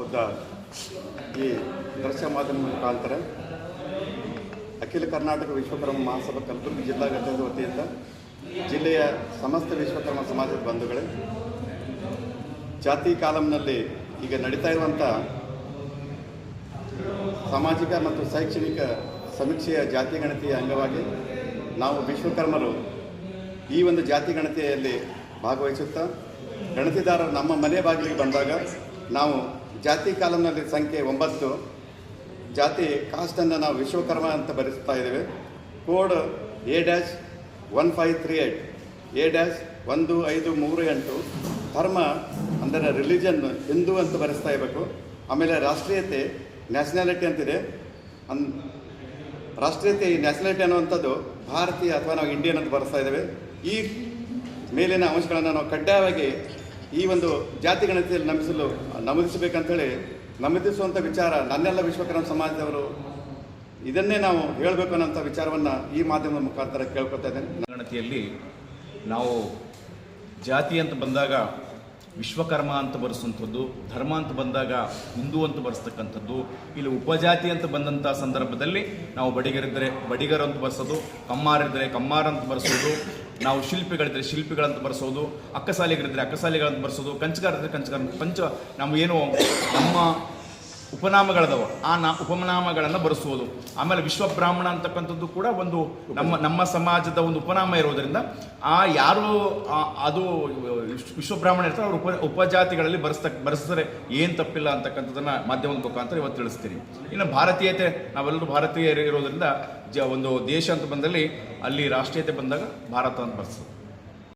ಖುದ್ದ ಈ ದೃಶ್ಯ ಮಾಧ್ಯಮ ಮುಖಾಂತರ ಅಖಿಲ ಕರ್ನಾಟಕ ವಿಶ್ವಕರ್ಮ ಮಹಾಸಭಾ ಕಲಬುರಗಿ ಜಿಲ್ಲಾ ಘಟಕದ ವತಿಯಿಂದ ಜಿಲ್ಲೆಯ ಸಮಸ್ತ ವಿಶ್ವಕರ್ಮ ಸಮಾಜದ ಬಂಧುಗಳೇ, ಜಾತಿ ಕಾಲಂನಲ್ಲಿ ಈಗ ನಡೀತಾ ಇರುವಂಥ ಸಾಮಾಜಿಕ ಮತ್ತು ಶೈಕ್ಷಣಿಕ ಸಮೀಕ್ಷೆಯ ಜಾತಿ ಗಣತಿಯ ಅಂಗವಾಗಿ ನಾವು ವಿಶ್ವಕರ್ಮರು ಈ ಒಂದು ಜಾತಿ ಗಣತಿಯಲ್ಲಿ ಭಾಗವಹಿಸುತ್ತಾ, ಗಣತಿದಾರರು ನಮ್ಮ ಮನೆ ಬಾಗಿಲಿಗೆ ಬಂದಾಗ ನಾವು ಜಾತಿ ಕಾಲಂನಲ್ಲಿ ಸಂಖ್ಯೆ ಒಂಬತ್ತು, ಜಾತಿ ಕಾಸ್ಟನ್ನು ನಾವು ವಿಶ್ವಕರ್ಮ ಅಂತ ಬರೆಸ್ತಾ ಇದ್ದೇವೆ. Code A dash one five three eight, A dash ಒಂದು ಐದು ಮೂರು ಎಂಟು, ಧರ್ಮ ಅಂದರೆ ರಿಲಿಜನ್ ಹಿಂದೂ ಅಂತ ಬರೆಸ್ತಾ ಇರಬೇಕು. ಆಮೇಲೆ ರಾಷ್ಟ್ರೀಯತೆ, ನ್ಯಾಷನಾಲಿಟಿ ಅಂತಿದೆ. ಅನ್ ರಾಷ್ಟ್ರೀಯತೆ ನ್ಯಾಷನಾಲಿಟಿ ಅನ್ನುವಂಥದ್ದು ಭಾರತೀಯ ಅಥವಾ ನಾವು ಇಂಡಿಯನ್ ಅಂತ ಬರೆಸ್ತಾ ಇದ್ದೇವೆ. ಈ ಮೇಲಿನ ಅಂಶಗಳನ್ನು ನಾವು ಕಡ್ಡಾಯವಾಗಿ ಈ ಒಂದು ಜಾತಿ ಗಣತಿಯಲ್ಲಿ ನಮಿಸಲು ನಮೂದಿಸಬೇಕಂತೇಳಿ ನಮೂದಿಸುವಂಥ ವಿಚಾರ ನನ್ನೆಲ್ಲ ವಿಶ್ವಕರ್ಮ ಸಮಾಜದವರು, ಇದನ್ನೇ ನಾವು ಹೇಳಬೇಕು ಅನ್ನೋಂಥ ವಿಚಾರವನ್ನು ಈ ಮಾಧ್ಯಮದ ಮುಖಾಂತರ ಕೇಳ್ಕೊತಾ ಇದ್ದೇನೆ. ಗಣತಿಯಲ್ಲಿ ನಾವು ಜಾತಿ ಅಂತ ಬಂದಾಗ ವಿಶ್ವಕರ್ಮ ಅಂತ ಬರೆಸುವಂಥದ್ದು, ಧರ್ಮ ಅಂತ ಬಂದಾಗ ಹಿಂದೂ ಅಂತ ಬರೆಸ್ತಕ್ಕಂಥದ್ದು, ಇಲ್ಲಿ ಉಪಜಾತಿ ಅಂತ ಬಂದಂಥ ಸಂದರ್ಭದಲ್ಲಿ ನಾವು ಬಡಿಗರಿದ್ದರೆ ಬಡಿಗರು ಅಂತ ಬರೆಸೋದು, ಕಮ್ಮಾರಿದ್ದರೆ ಕಮ್ಮಾರ ಅಂತ ಬರೆಸೋದು ನಾವು ಶಿಲ್ಪಿಗಳಿದ್ರೆ ಶಿಲ್ಪಿಗಳಂತ ಬರೆಸೋದು ಅಕ್ಕಸಾಲಿಗರಿದ್ರೆ ಅಕ್ಕಸಾಲಿಗಳಂತ ಬರೆಸೋದು ಕಂಚಗಾರಿದ್ರೆ ಕಂಚಗಾರ ಪಂಚ ನಾವು ಏನು ನಮ್ಮ ಉಪನಾಮಗಳದವ. ಆ ನಾ ಉಪನಾಮಗಳನ್ನು ಬರೆಸುವುದು. ಆಮೇಲೆ ವಿಶ್ವ ಬ್ರಾಹ್ಮಣ ಅಂತಕ್ಕಂಥದ್ದು ಕೂಡ ಒಂದು ನಮ್ಮ ನಮ್ಮ ಸಮಾಜದ ಒಂದು ಉಪನಾಮ ಇರೋದರಿಂದ ಆ ಯಾರು ಅದು ವಿಶ್ವ- ವಿಶ್ವ ಬ್ರಾಹ್ಮಣ ಇರ್ತಾರೆ, ಅವರು ಉಪ, ಉಪಜಾತಿಗಳಲ್ಲಿ ಬರೆಸ್ತ, ಬರೆಸಿದ್ರೆ ಏನು ತಪ್ಪಿಲ್ಲ ಅಂತಕ್ಕಂಥದ್ದನ್ನು ಮಾಧ್ಯಮದ ಮುಖಾಂತರ ಇವತ್ತು ತಿಳಿಸ್ತೀನಿ. ಇನ್ನು ಭಾರತೀಯತೆ, ನಾವೆಲ್ಲರೂ ಭಾರತೀಯರು ಇರೋದರಿಂದ ಜ, ಒಂದು ದೇಶ ಅಂತ ಬಂದಲ್ಲಿ ಅಲ್ಲಿ ರಾಷ್ಟ್ರೀಯತೆ ಬಂದಾಗ ಭಾರತ ಅಂತ ಬರೆಸೋದು.